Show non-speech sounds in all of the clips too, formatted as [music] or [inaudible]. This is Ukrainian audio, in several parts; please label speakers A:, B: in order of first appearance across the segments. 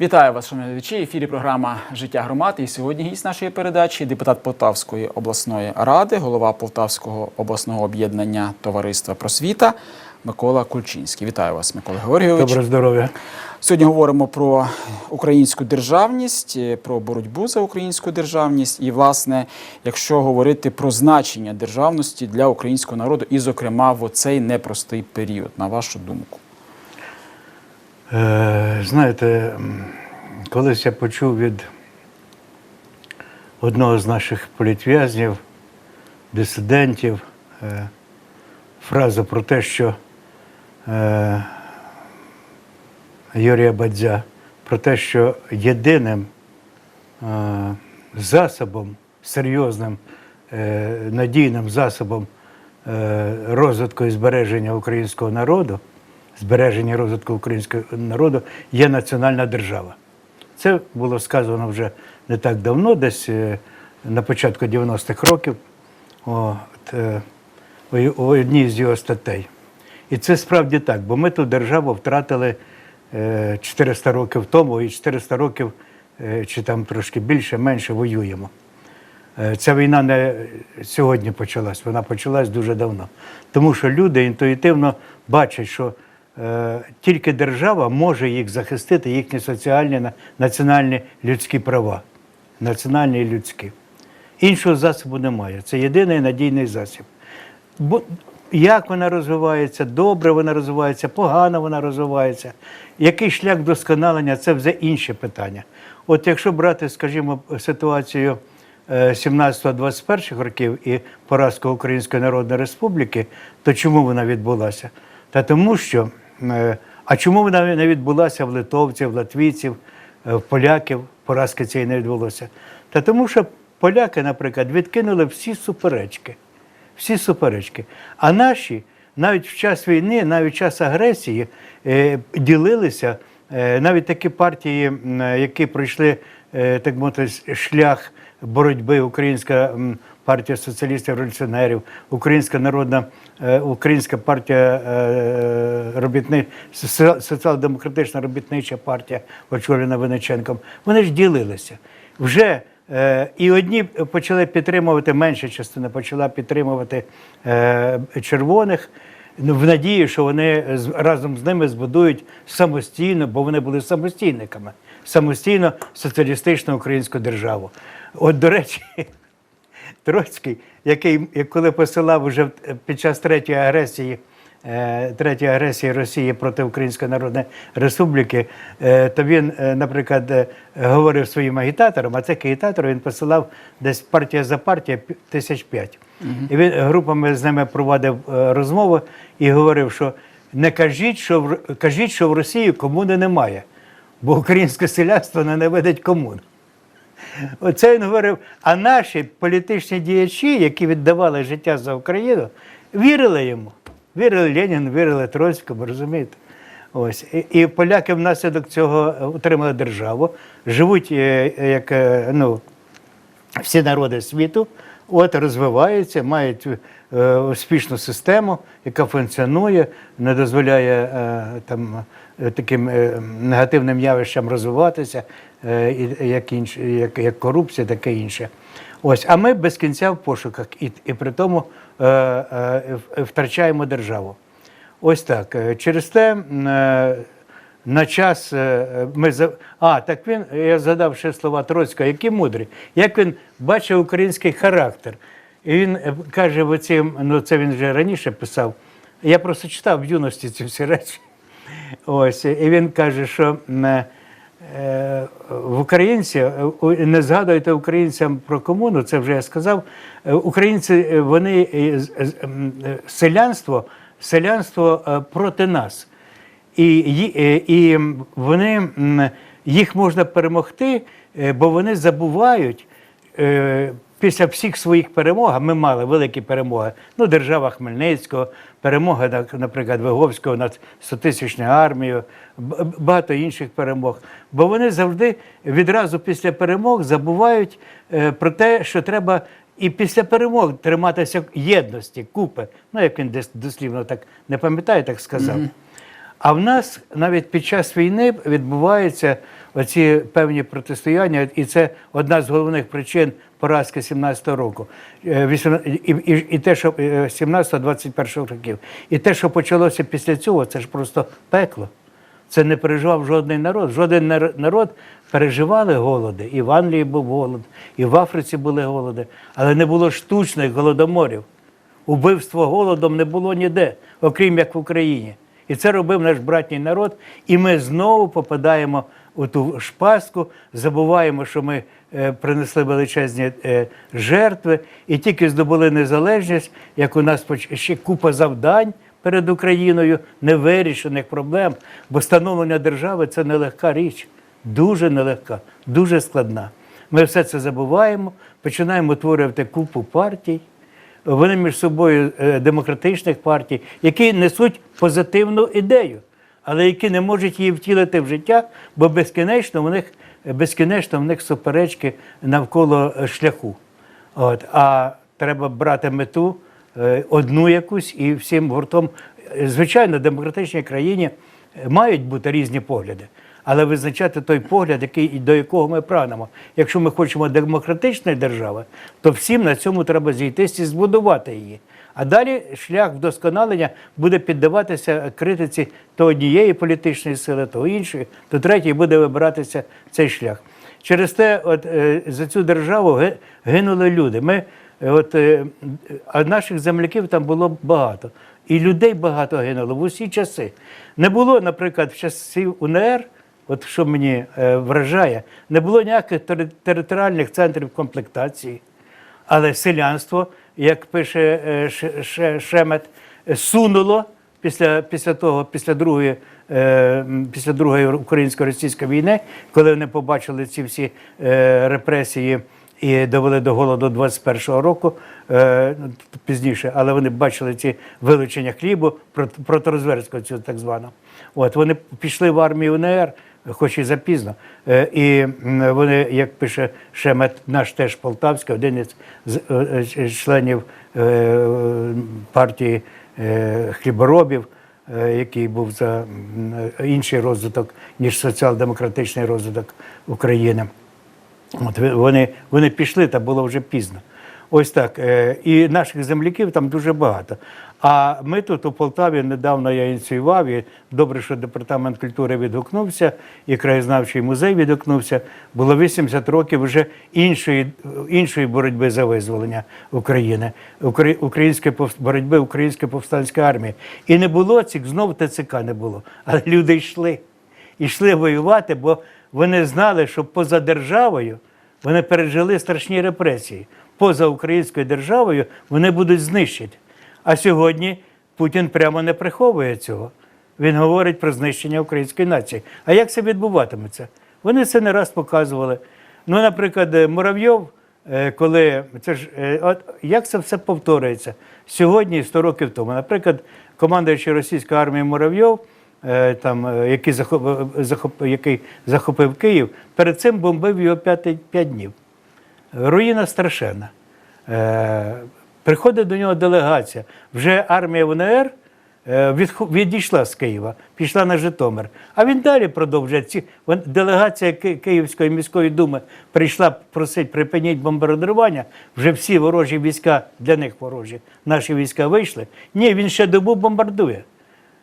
A: Вітаю вас, шановні глядачі. Ефірі програма Життя громад. І сьогодні гість нашої передачі депутат Полтавської обласної ради, голова Полтавського обласного об'єднання Товариства Просвіта Микола Кульчинський. Вітаю вас, Микола Георгійович.
B: Добре здоров'я.
A: Сьогодні говоримо про українську державність, про боротьбу за українську державність. І, власне, якщо говорити про значення державності для українського народу, і, зокрема, в оцей непростий період, на вашу думку.
B: Е, знаєте, колись я почув від одного з наших політв'язнів, дисидентів, е, фразу про те, що е, Юрія Бадзя, про те, що єдиним засобом, серйозним, надійним засобом розвитку і збереження українського народу, збереження розвитку українського народу є національна держава. Це було сказано вже не так давно, десь е, на початку 90-х років, от, е, у одній з його статей. І це справді так, бо ми ту державу втратили е, 400 років тому, і 400 років, е, чи там трошки більше, менше воюємо. Е, Ця війна не сьогодні почалась, вона почалась дуже давно. Тому що люди інтуїтивно бачать, що е, тільки держава може їх захистити, їхні соціальні, національні людські права. Національні людські. Іншого засобу немає. Це єдиний надійний засіб. Бо як вона розвивається, добре вона розвивається, погано вона розвивається. Який шлях вдосконалення це вже інше питання. От якщо брати, скажімо, ситуацію е, 17-21 років і поразку Української Народної Республіки, то чому вона відбулася? Та тому що, е, а чому вона не відбулася в литовців, в латвійців, е, в поляків, поразки цієї не відбулося? Та тому що поляки, наприклад, відкинули всі суперечки всі суперечки. А наші навіть в час війни, навіть в час агресії е, ділилися е, навіть такі партії, е, які пройшли е, так мовити, шлях боротьби Українська партія соціалістів революціонерів, Українська народна, е, Українська партія е, робітни, Соціал- соціал-демократична робітнича партія, очолена Винниченком. Вони ж ділилися. Вже Е, І одні почали підтримувати, менша частина почала підтримувати червоних ну, в надії, що вони разом з ними збудують самостійно, бо вони були самостійниками, самостійно соціалістичну українську державу. От, до речі, [laughs] Троцький, який коли посилав уже в- під час третьої агресії, е, третьої агресії Росії проти Української Народної Республіки, е, то він, е, наприклад, е, говорив своїм агітаторам, а цих агітаторів він посилав десь партія за партія тисяч п'ять. І він групами з ними проводив е, розмови і говорив, що не кажіть, що в кажіть, що в Росії комуни немає, бо українське селянство ненавидить комун. Оце він говорив. А наші політичні діячі, які віддавали життя за Україну, вірили йому. Вірили Леніну, вірили Троцькому, розумієте? Ось. І, поляки внаслідок цього отримали державу, живуть е, як е, ну, всі народи світу, от розвиваються, мають е, успішну систему, яка функціонує, не дозволяє там, таким негативним явищам розвиватися, як, інш, як, як корупція, таке інше. Ось, а ми без кінця в пошуках і, і при тому е, е, втрачаємо державу. Ось так. Е, Через те е, на час е, ми за а так він я згадав ще слова Троцького, які мудрі. Як він бачив український характер. І він е, каже, оці, ну це він вже раніше писав. Я просто читав в юності ці всі речі. Ось, і він каже, що е, в українці е, не згадуйте українцям про комуну, це вже я сказав. Е, Українці е, вони е, е, селянство, селянство е, проти нас. І, е, і вони, їх можна перемогти, е, бо вони забувають е, після всіх своїх перемог, ми мали великі перемоги. Ну, держава Хмельницького, перемога, наприклад, Виговського над 100-тисячною армією, багато інших перемог. Бо вони завжди відразу після перемог забувають е, про те, що треба і після перемог триматися єдності, купи. Ну, як він дослівно так не пам'ятаю, так сказав. А в нас навіть під час війни відбуваються оці певні протистояння, і це одна з головних причин поразки 17-го року. Е, І, і, і те, що 17-21 років. І те, що почалося після цього, це ж просто пекло. Це не переживав жодний народ. Жоден народ переживали голоди. І в Англії був голод, і в Африці були голоди, але не було штучних голодоморів. Убивство голодом не було ніде, окрім як в Україні. І це робив наш братній народ. І ми знову попадаємо у ту шпастку, забуваємо, що ми е, принесли величезні е, жертви і тільки здобули незалежність, як у нас ще купа завдань перед Україною, невирішених проблем. Бо становлення держави це нелегка річ, дуже нелегка, дуже складна. Ми все це забуваємо, починаємо утворювати купу партій вони між собою е, демократичних партій, які несуть позитивну ідею, але які не можуть її втілити в життя, бо безкінечно в них, безкінечно в них суперечки навколо е, шляху. От, а треба брати мету е, одну якусь і всім гуртом. Звичайно, в демократичній країні мають бути різні погляди. Але визначати той погляд, який до якого ми прагнемо. Якщо ми хочемо демократичної держави, то всім на цьому треба зійтись і збудувати її. А далі шлях вдосконалення буде піддаватися критиці то однієї політичної сили, то іншої, то третьої буде вибиратися цей шлях. Через те, от е, за цю державу гинули люди. Ми, е, от, е, а наших земляків там було багато. І людей багато гинуло в усі часи. Не було, наприклад, в часів УНР. От що мені е, вражає, не було ніяких тери- територіальних центрів комплектації, але селянство, як пише е, Ше- Ше- Шемет, сунуло після, після того, після другої, е, після другої українсько-російської війни, коли вони побачили ці всі репресії і довели до голоду 21-го року, ну, пізніше, але вони бачили ці вилучення хлібу, прот- проторозверського цього так званого. От вони пішли в армію УНР, хоч і запізно. Е, І вони, як пише Шемет, наш теж Полтавський, один із е, е, членів партії хліборобів, який був за інший розвиток, ніж соціал-демократичний розвиток України. От вони, вони пішли, та було вже пізно. Ось так. І наших земляків там дуже багато. А ми тут у Полтаві недавно я ініціював, і добре, що департамент культури відгукнувся, і краєзнавчий музей відгукнувся. Було 80 років вже іншої, іншої боротьби за визволення України, Укра- української боротьби української повстанської армії. І не було цих, знов ТЦК не було. Але люди йшли. Йшли воювати, бо вони знали, що поза державою вони пережили страшні репресії. Поза українською державою вони будуть знищені. А сьогодні Путін прямо не приховує цього. Він говорить про знищення української нації. А як це відбуватиметься? Вони це не раз показували. Ну, наприклад, е, Муравйов, е, коли це ж е, от як це все повторюється сьогодні і 100 років тому. Наприклад, командуючий російської армії Муравйов, там, який захопив, захоп, який захопив Київ, перед цим бомбив його 5, 5 днів. Руїна страшенна. Приходить до нього делегація. Вже армія УНР е, відійшла з Києва, пішла на Житомир. А він далі продовжує. Делегація Київської міської думи прийшла просить припиніть бомбардування. Вже всі ворожі війська, для них ворожі, наші війська вийшли. Ні, він ще добу бомбардує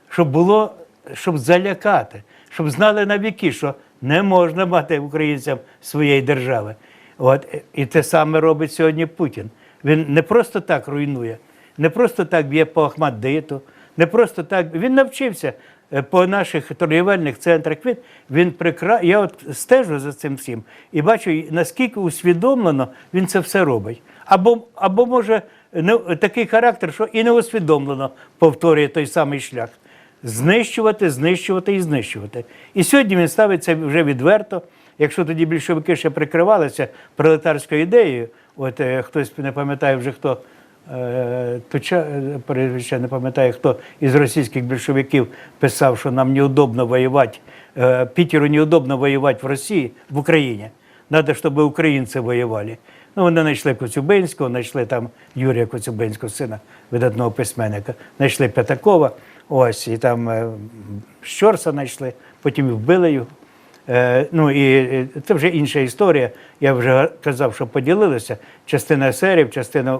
B: щоб було, щоб залякати, щоб знали на віки, що не можна мати українцям своєї держави. От, і те саме робить сьогодні Путін. Він не просто так руйнує, не просто так б'є по Ахмадиту, не просто так. Він навчився е, по наших торгівельних центрах. Він, він прикра... Я от стежу за цим всім і бачу, наскільки усвідомлено він це все робить. Або, або може, не, такий характер, що і не усвідомлено повторює той самий шлях знищувати, знищувати і знищувати. І сьогодні він ставиться вже відверто. Якщо тоді більшовики ще прикривалися пролетарською ідеєю, от е, хтось не пам'ятає вже хто. е, Точа, е, не пам'ятаю, хто із російських більшовиків писав, що нам неудобно воювати, е, Пітеру неудобно воювати в Росії, в Україні. Надо, щоб українці воювали. Ну, вони знайшли Коцюбинського, знайшли там Юрія Коцюбинського, сина видатного письменника, знайшли П'ятакова, ось, і там Щорса знайшли, потім вбили його. Е, ну і це вже інша історія. Я вже казав, що поділилися. Частина есерів, частина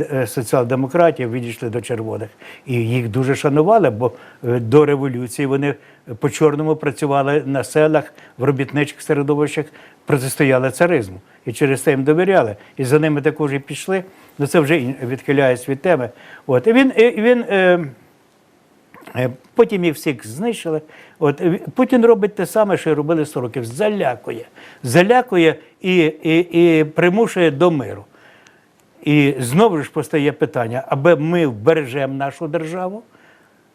B: е, соціал-демократів відійшли до червоних. І їх дуже шанували, бо е, до революції вони по чорному працювали на селах, в робітничих середовищах, протистояли царизму. І через це їм довіряли. І за ними також і пішли. Ну це вже відхиляюсь від теми. От і він, і він Потім їх всіх знищили. От е, Путін робить те саме, що й робили 100 років. Залякує. Залякує і, і, і примушує до миру. І знову ж постає питання, аби ми вбережемо нашу державу.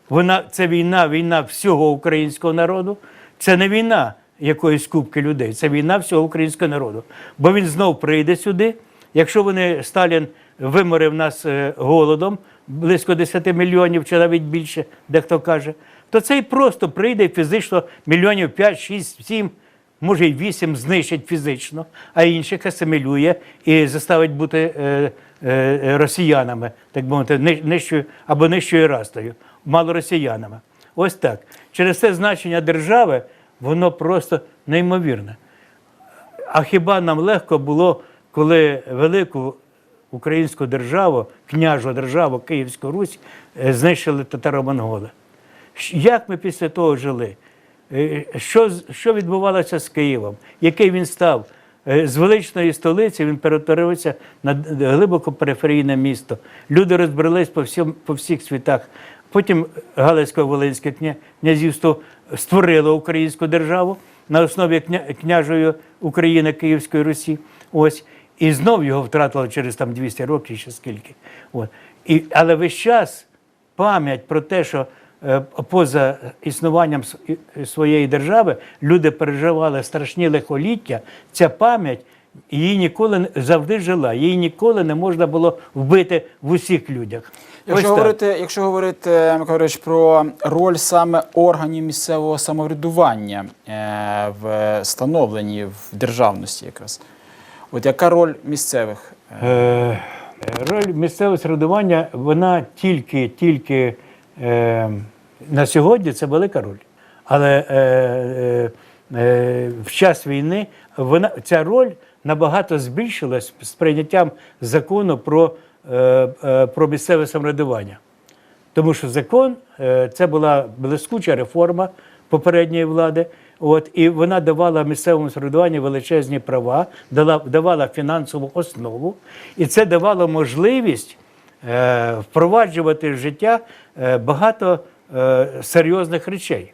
B: Вона це війна, війна всього українського народу. Це не війна якоїсь кубки людей, це війна всього українського народу. Бо він знов прийде сюди. Якщо вони Сталін виморив нас е, голодом близько 10 мільйонів чи навіть більше, дехто каже, то цей просто прийде фізично мільйонів 5, 6, 7, може й 8 знищить фізично, а інших асимілює і заставить бути е, е, росіянами, так би мовити, нижчою або нижчою растою, малоросіянами. Ось так. Через це значення держави, воно просто неймовірне. А хіба нам легко було, коли велику українську державу, княжу державу, Київську Русь, е, знищили татаро-монголи? Як ми після того жили? Е, Що, що відбувалося з Києвом? Який він став? Е, З величної столиці він перетворився на глибоко периферійне місто. Люди розбрелись по, всьому, по всіх світах. Потім Галицько-Волинське князівство створило українську державу на основі кня- княжої України Київської Русі. Ось. І знов його втратило через там 200 років чи скільки. От. І, але весь час пам'ять про те, що е, поза існуванням своєї держави люди переживали страшні лихоліття, ця пам'ять її ніколи не- завжди жила, її ніколи не можна було вбити в усіх людях.
A: Якщо
B: так.
A: говорити, якщо говорити про роль саме органів місцевого самоврядування е, в становленні в державності, якраз, от яка роль місцевих? Е,
B: Роль місцевого середування, вона тільки, тільки е, на сьогодні це велика роль. Але е, е, е, в час війни вона, ця роль набагато збільшилась з прийняттям закону про, е, е, про місцеве самоврядування. Тому що закон це була блискуча реформа попередньої влади. От, і вона давала місцевому середуванню величезні права, дала, давала фінансову основу, і це давало можливість е, впроваджувати в життя е, багато е, серйозних речей,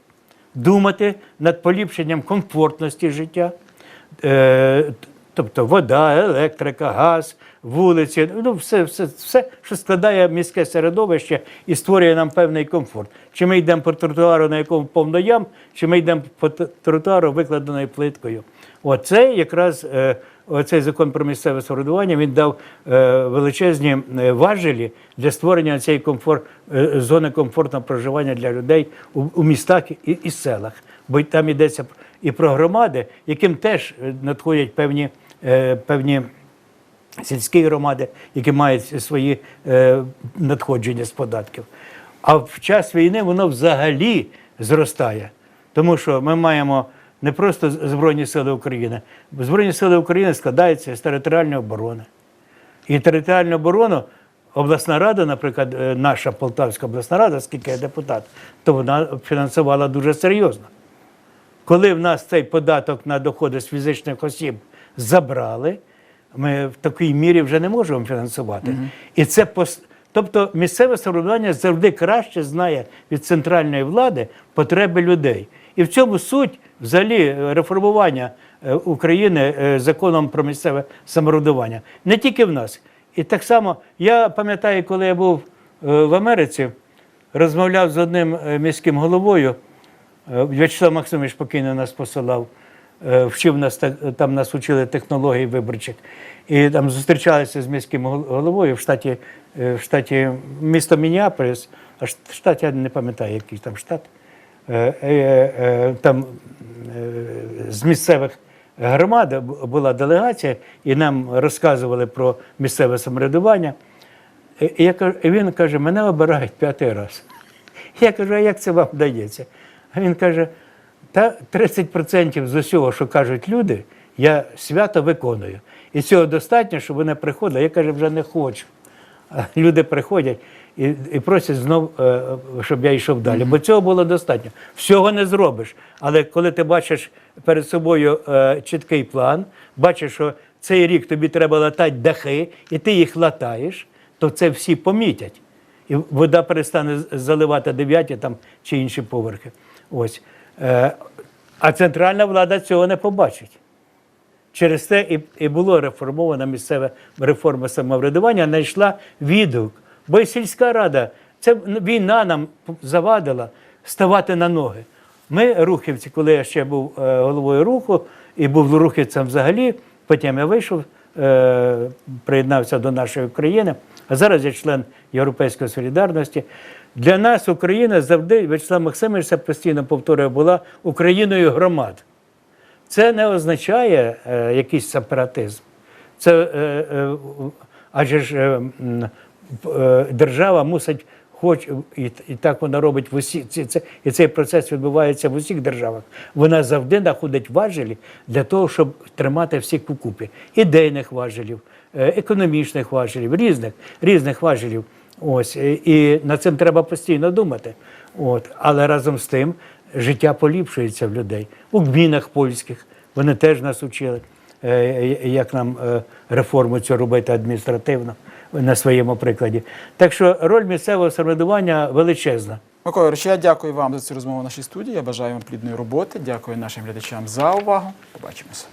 B: думати над поліпшенням комфортності життя. Е, Тобто вода, електрика, газ, вулиці, ну все, все, все, що складає міське середовище і створює нам певний комфорт. Чи ми йдемо по тротуару, на якому повно ям, чи ми йдемо по тротуару, викладеною плиткою. Оце якраз е, оцей закон про місцеве самоврядування він дав е, величезні е, важелі для створення цієї комфорт, зони комфортного проживання для людей у, містах і, селах. Бо там йдеться і про громади, яким теж надходять певні, певні сільські громади, які мають свої е, надходження з податків. А в час війни воно взагалі зростає. Тому що ми маємо не просто Збройні Сили України. Збройні Сили України складаються з територіальної оборони. І територіальну оборону обласна рада, наприклад, е, наша Полтавська обласна рада, скільки я депутат, то вона фінансувала дуже серйозно. Коли в нас цей податок на доходи з фізичних осіб забрали, ми в такій мірі вже не можемо фінансувати. І це пос... Тобто місцеве самоврядування завжди краще знає від центральної влади потреби людей. І в цьому суть взагалі е, реформування е, України е, законом про місцеве самоврядування. Не тільки в нас. І так само я пам'ятаю, коли я був в Америці, розмовляв з одним міським головою. В'ячеслав Максимович покійно нас посилав, вчив нас там нас учили технології виборчих. І там зустрічалися з міським головою в штаті, е, в штаті місто Мініаполіс, а штат я не пам'ятаю, який там штат. Е, е, е, Там е, з місцевих громада бу- була делегація, і нам розказували про місцеве самоврядування. І я кажу, він каже, мене обирають п'ятий раз. [laughs] Я кажу, а як це вам вдається? А він каже, та 30% з усього, що кажуть люди, я свято виконую. І цього достатньо, щоб вони приходили. Я каже, вже не хочу. А люди приходять і, і просять знов, е, щоб я йшов далі. Бо цього було достатньо. Всього не зробиш. Але коли ти бачиш перед собою е, чіткий план, бачиш, що цей рік тобі треба латати дахи, і ти їх латаєш, то це всі помітять. І вода перестане заливати дев'яті там чи інші поверхи. Ось. Е, а центральна влада цього не побачить. Через те і, і було реформована місцева реформа самоврядування, знайшла відгук. Бо і сільська рада, це війна нам завадила ставати на ноги. Ми, рухівці, коли я ще був е, головою руху і був рухівцем взагалі, потім я вийшов, е, приєднався до нашої України, а зараз я член Європейської солідарності. Для нас Україна завжди, Вячеслав Максимович це постійно повторює, була Україною громад. Це не означає е, якийсь сепаратизм. Це, е, е, адже ж е, е, держава мусить, хоч і, і так вона робить в усі, ці, це, і цей процес відбувається в усіх державах. Вона завжди знаходить важелі для того, щоб тримати всіх купі. Ідейних важелів, е, економічних важелів, різних, різних важелів. Ось, і, над цим треба постійно думати. От. Але разом з тим життя поліпшується в людей. У гмінах польських вони теж нас учили, е, як нам е, реформу цю робити адміністративно на своєму прикладі. Так що роль місцевого самоврядування величезна.
A: Микола Юрійович, я дякую вам за цю розмову в нашій студії. Я бажаю вам плідної роботи. Дякую нашим глядачам за увагу. Побачимося.